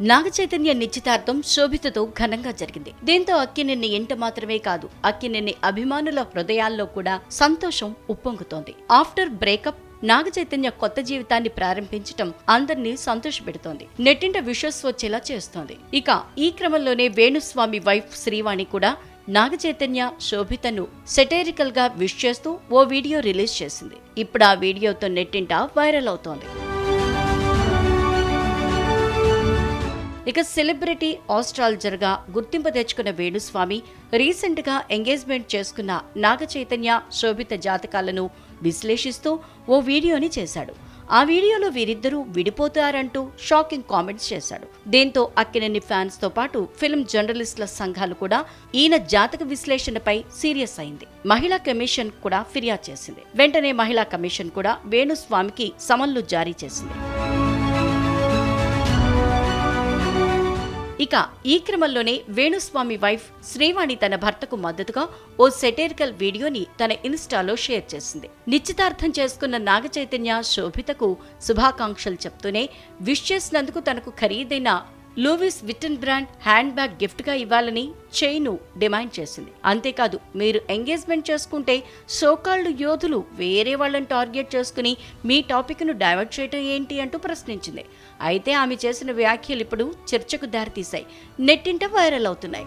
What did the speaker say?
నాగచైతన్య నిశ్చితార్థం శోభితతో ఘనంగా జరిగింది. దీంతో అక్కినేని ఇంట మాత్రమే కాదు అక్కినేని అభిమానుల హృదయాల్లో కూడా సంతోషం ఉప్పొంగుతోంది. ఆఫ్టర్ బ్రేకప్ నాగ చైతన్య కొత్త జీవితాన్ని ప్రారంభించటం అందరినీ సంతోషపెడుతోంది. నెట్టింట విషస్ వచ్చేలా చేస్తోంది. ఇక ఈ క్రమంలోనే వేణుస్వామి వైఫ్ శ్రీవాణి కూడా నాగ చైతన్య శోభితను సెటైరికల్గా విష్ చేస్తూ ఓ వీడియో రిలీజ్ చేసింది. ఇప్పుడు ఆ వీడియోతో నెట్టింట వైరల్ అవుతోంది. ఇక సెలబ్రిటీ ఆస్ట్రాలజర్గా గుర్తింపు తెచ్చుకున్న వేణుస్వామి రీసెంట్గా ఎంగేజ్మెంట్ చేసుకున్న నాగ చైతన్య శోభిత జాతకాలను విశ్లేషిస్తూ ఓ వీడియోని చేశాడు. ఆ వీడియోలో వీరిద్దరూ విడిపోతారంటూ షాకింగ్ కామెంట్స్ చేశాడు. దీంతో అక్కినేని ఫ్యాన్స్తో పాటు ఫిల్మ్ జర్నలిస్టుల సంఘాలు కూడా ఈయన జాతక విశ్లేషణపై సీరియస్ అయింది. మహిళా కమిషన్ కూడా ఫిర్యాదు చేసింది. వెంటనే మహిళా కమిషన్ కూడా వేణుస్వామికి సమన్లు జారీ చేసింది. ఇక ఈ క్రమంలోనే వేణుస్వామి వైఫ్ శ్రీవాణి తన భర్తకు మద్దతుగా ఓ సెటేరికల్ వీడియోని తన ఇన్స్టాలో షేర్ చేసింది. నిశ్చితార్థం చేసుకున్న నాగ చైతన్య శోభితకు శుభాకాంక్షలు చెప్తూనే విష్ చేసినందుకు తనకు ఖరీదైన Louis Vuitton brand hand bag గిఫ్ట్గా ఇవ్వాలని చైను డిమాండ్ చేసింది. అంతేకాదు మీరు ఎంగేజ్మెంట్ చేసుకుంటే సోకాళ్ళు యోధులు వేరే వాళ్ళని టార్గెట్ చేసుకుని మీ టాపిక్ను డైవర్ట్ చేయటం ఏంటి అంటూ ప్రశ్నించింది. అయితే ఆమె చేసిన వ్యాఖ్యలు ఇప్పుడు చర్చకు దారితీశాయి. నెట్టింట వైరల్ అవుతున్నాయి.